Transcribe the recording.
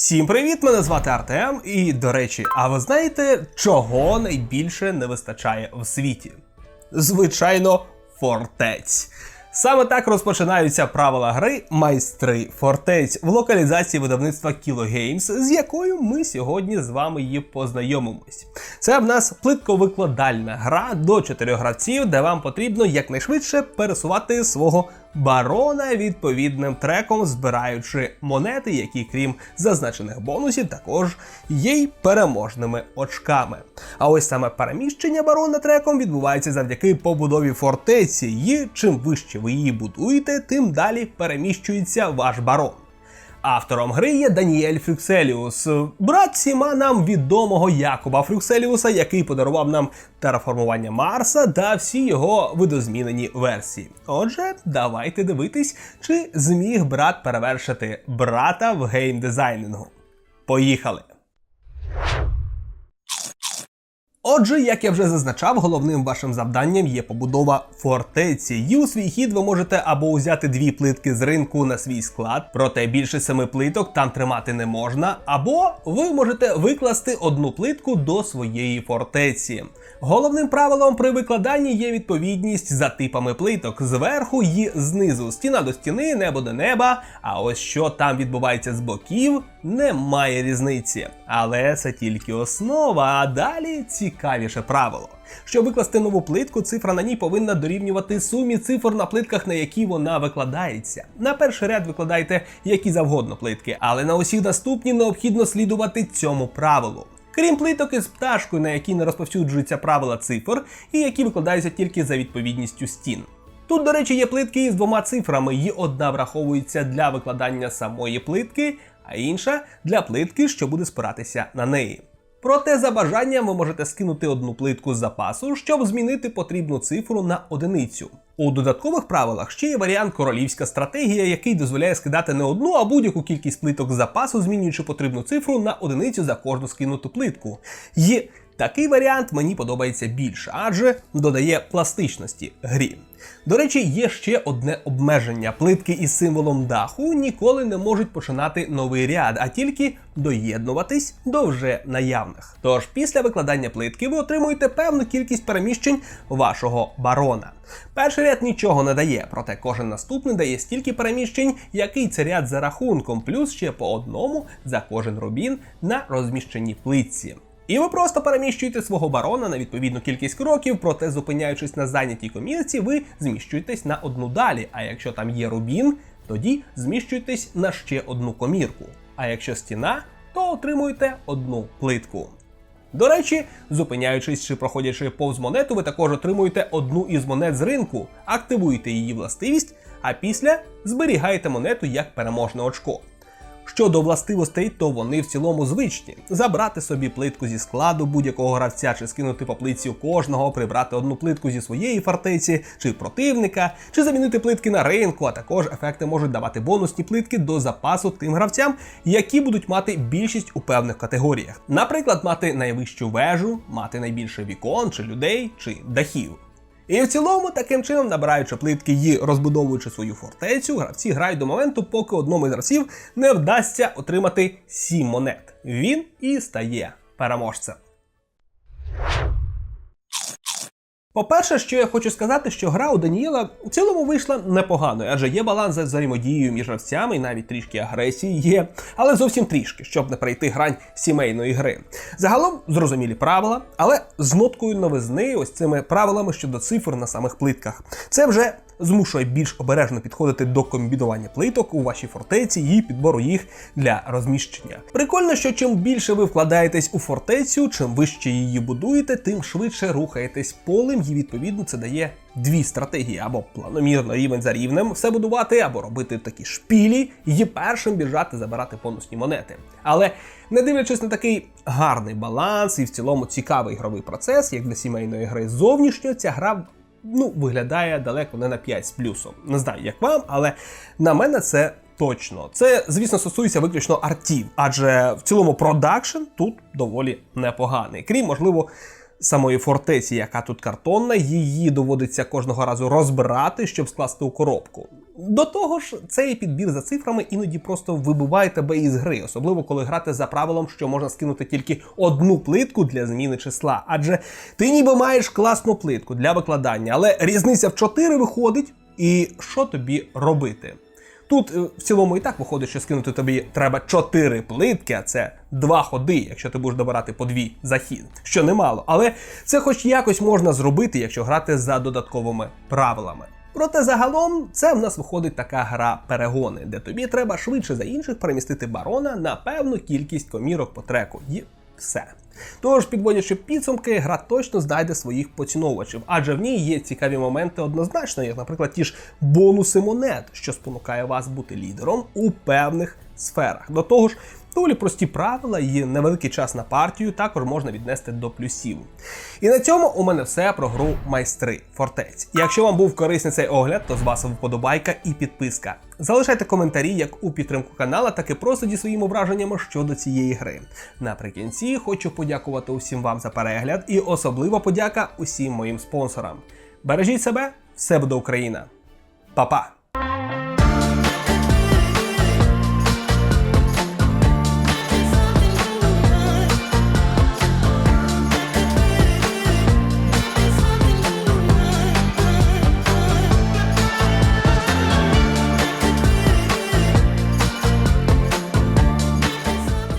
Всім привіт! Мене звати Артем. І до речі, а ви знаєте, чого найбільше не вистачає в світі? Звичайно, фортець. Саме так розпочинаються правила гри майстри фортець в локалізації видавництва Kilo Games, з якою ми сьогодні з вами її познайомимось. Це в нас плитковикладальна гра до чотирьох гравців, де вам потрібно якнайшвидше пересувати свого барона відповідним треком, збираючи монети, які, крім зазначених бонусів, також є й переможними очками. А ось саме переміщення барона треком відбувається завдяки побудові фортеці, і чим вище ви її будуєте, тим далі переміщується ваш барон. Автором гри є Даніель Фрюкселіус, брат всіма нам відомого Якоба Фрюкселіуса, який подарував нам тераформування Марса та всі його видозмінені версії. Отже, давайте дивитись, чи зміг брат перевершити брата в геймдизайнингу. Поїхали! Отже, як я вже зазначав, головним вашим завданням є побудова фортеці. І у свій хід ви можете або узяти дві плитки з ринку на свій склад, проте більше семи плиток там тримати не можна, або ви можете викласти одну плитку до своєї фортеці. Головним правилом при викладанні є відповідність за типами плиток зверху і знизу, стіна до стіни, небо до неба. А ось що там відбувається з боків, немає різниці. Але це тільки основа, а далі цікавіше правило. Щоб викласти нову плитку, цифра на ній повинна дорівнювати сумі цифр на плитках, на які вона викладається. На перший ряд викладайте які завгодно плитки, але на усі наступні необхідно слідувати цьому правилу. Крім плиток із пташкою, на якій не розповсюджуються правила цифр, і які викладаються тільки за відповідністю стін. Тут, до речі, є плитки із двома цифрами, і одна враховується для викладання самої плитки, а інша для плитки, що буде спиратися на неї. Проте за бажанням ви можете скинути одну плитку з запасу, щоб змінити потрібну цифру на одиницю. У додаткових правилах ще є варіант королівська стратегія, який дозволяє скидати не одну, а будь-яку кількість плиток з запасу, змінюючи потрібну цифру на одиницю за кожну скинуту плитку. І такий варіант мені подобається більше, адже додає пластичності грі. До речі, є ще одне обмеження: плитки із символом даху ніколи не можуть починати новий ряд, а тільки доєднуватись до вже наявних. Тож після викладання плитки ви отримуєте певну кількість переміщень вашого барона. Перший ряд нічого не дає, проте кожен наступний дає стільки переміщень, який це ряд за рахунком, плюс ще по одному за кожен рубін на розміщеній плитці. І ви просто переміщуєте свого барона на відповідну кількість кроків, проте зупиняючись на зайнятій комірці, ви зміщуєтесь на одну далі. А якщо там є рубін, тоді зміщуєтесь на ще одну комірку. А якщо стіна, то отримуєте одну плитку. До речі, зупиняючись чи проходячи повз монету, ви також отримуєте одну із монет з ринку, активуєте її властивість, а після зберігаєте монету як переможне очко. Щодо властивостей, то вони в цілому звичні: забрати собі плитку зі складу будь-якого гравця, чи скинути по плитці кожного, прибрати одну плитку зі своєї фортеці чи противника, чи замінити плитки на ринку, а також ефекти можуть давати бонусні плитки до запасу тим гравцям, які будуть мати більшість у певних категоріях. Наприклад, мати найвищу вежу, мати найбільше вікон, чи людей, чи дахів. І в цілому, таким чином, набираючи плитки і розбудовуючи свою фортецю, гравці грають до моменту, поки одному з гравців не вдасться отримати 7 монет. Він і стає переможцем. По-перше, що я хочу сказати, що гра у Даніела в цілому вийшла непоганою, адже є баланс за взаємодією між гравцями, і навіть трішки агресії є, але зовсім трішки, щоб не пройти грань сімейної гри. Загалом зрозумілі правила, але з ноткою новизни, ось цими правилами щодо цифр на самих плитках. Це вже змушує більш обережно підходити до комбінування плиток у вашій фортеці і підбору їх для розміщення. Прикольно, що чим більше ви вкладаєтесь у фортецю, чим вище її будуєте, тим швидше рухаєтесь полем, і відповідно це дає дві стратегії: або планомірно рівень за рівнем все будувати, або робити такі шпілі і першим біжати забирати бонусні монети. Але не дивлячись на такий гарний баланс і в цілому цікавий ігровий процес, як для сімейної гри зовнішньо, ця гра ну, виглядає далеко не на 5 з плюсом. Не знаю, як вам, але на мене це точно. Це, звісно, стосується виключно артів, адже в цілому продакшн тут доволі непоганий. Крім, можливо, самої фортеці, яка тут картонна, її доводиться кожного разу розбирати, щоб скласти у коробку. До того ж, цей підбір за цифрами іноді просто вибиває тебе із гри, особливо коли грати за правилом, що можна скинути тільки одну плитку для зміни числа. Адже ти ніби маєш класну плитку для викладання, але різниця в 4 виходить, і що тобі робити? Тут е, в цілому і так виходить, що скинути тобі треба 4 плитки, а це 2 ходи, якщо ти будеш добирати по 2 за хід, що немало. Але це хоч якось можна зробити, якщо грати за додатковими правилами. Проте загалом це в нас виходить така гра перегони, де тобі треба швидше за інших перемістити барона на певну кількість комірок по треку. І все. Тож, підводячи підсумки, гра точно знайде своїх поціновувачів, адже в ній є цікаві моменти однозначно, як, наприклад, ті ж бонуси монет, що спонукає вас бути лідером у певних сферах. До того ж, доволі прості правила і невеликий час на партію також можна віднести до плюсів. І на цьому у мене все про гру майстри фортець. Якщо вам був корисний цей огляд, то з вас вподобайка і підписка. Залишайте коментарі як у підтримку канала, так і просто зі своїми враженнями щодо цієї гри. Наприкінці хочу подякувати усім вам за перегляд і особлива подяка усім моїм спонсорам. Бережіть себе, все буде Україна. Па-па!